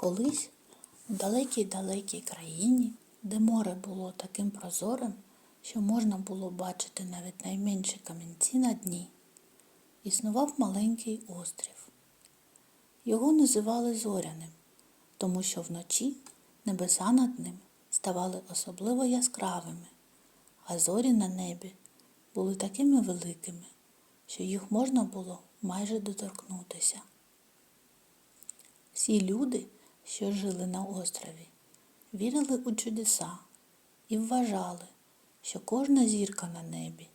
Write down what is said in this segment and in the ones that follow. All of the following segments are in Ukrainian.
Колись у далекій-далекій країні, де море було таким прозорим, що можна було бачити навіть найменші камінці на дні, існував маленький острів. Його називали Зоряним, тому що вночі небеса над ним ставали особливо яскравими, а зорі на небі були такими великими, що їх можна було майже доторкнутися. Всі люди, що жили на острові, вірили у чудеса і вважали, що кожна зірка на небі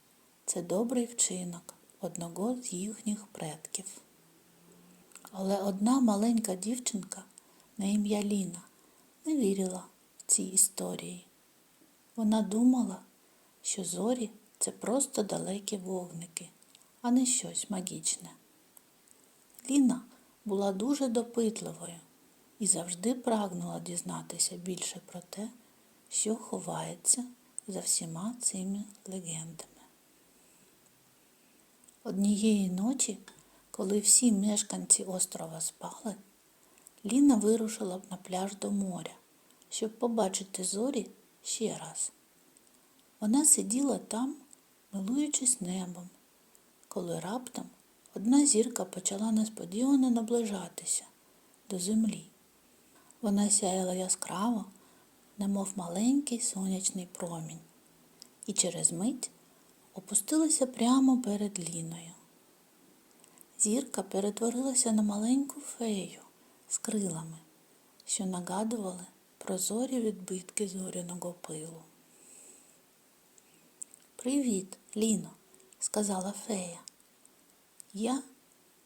це добрий вчинок одного з їхніх предків. Але одна маленька дівчинка на ім'я Ліна не вірила в ці історії. Вона думала, що зорі це просто далекі вогники, а не щось магічне. Ліна була дуже допитливою і завжди прагнула дізнатися більше про те, що ховається за всіма цими легендами. Однієї ночі, коли всі мешканці острова спали, Ліна вирушила на пляж до моря, щоб побачити зорі ще раз. Вона сиділа там, милуючись небом, коли раптом одна зірка почала несподівано наближатися до землі. Вона сяяла яскраво, немов маленький сонячний промінь, і через мить опустилася прямо перед Ліною. Зірка перетворилася на маленьку фею з крилами, що нагадували прозорі відбитки зоряного пилу. Привіт, Ліно, сказала фея. Я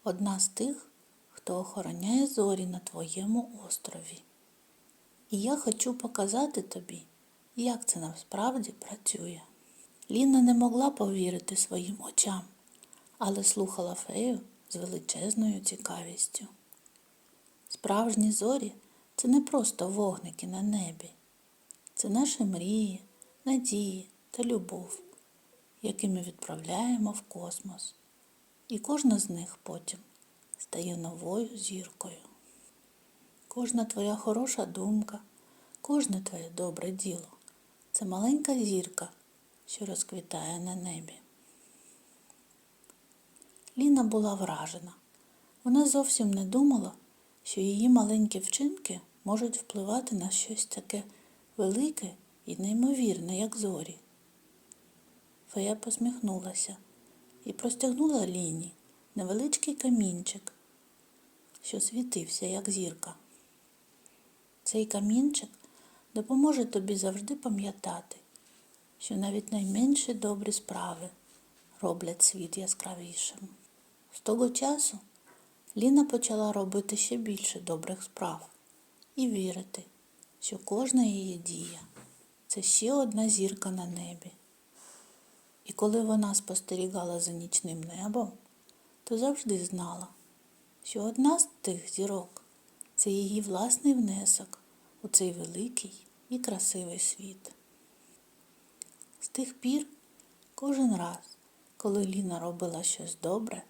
одна з тих, хто охороняє зорі на твоєму острові. І я хочу показати тобі, як це насправді працює. Ліна не могла повірити своїм очам, але слухала фею з величезною цікавістю. Справжні зорі це не просто вогники на небі, це наші мрії, надії та любов, які ми відправляємо в космос. І кожна з них потім стає новою зіркою. Кожна твоя хороша думка, кожне твоє добре діло це маленька зірка, що розквітає на небі. Ліна була вражена. Вона зовсім не думала, що її маленькі вчинки можуть впливати на щось таке велике і неймовірне, як зорі. Фея посміхнулася і простягнула Ліні невеличкий камінчик, що світився, як зірка. Цей камінчик допоможе тобі завжди пам'ятати, що навіть найменші добрі справи роблять світ яскравішим. З того часу Ліна почала робити ще більше добрих справ і вірити, що кожна її дія це ще одна зірка на небі. І коли вона спостерігала за нічним небом, то завжди знала, що одна з тих зірок це її власний внесок у цей великий і красивий світ. З тих пір, кожен раз, коли Ліна робила щось добре,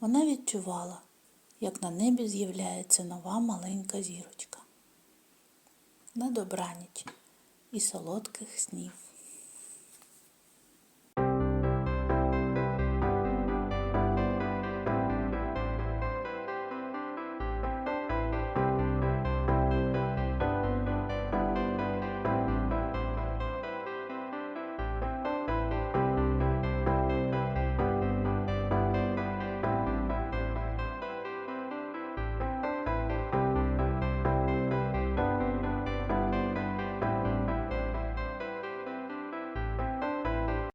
вона відчувала, як на небі з'являється нова маленька зірочка. На добраніч і солодких снів.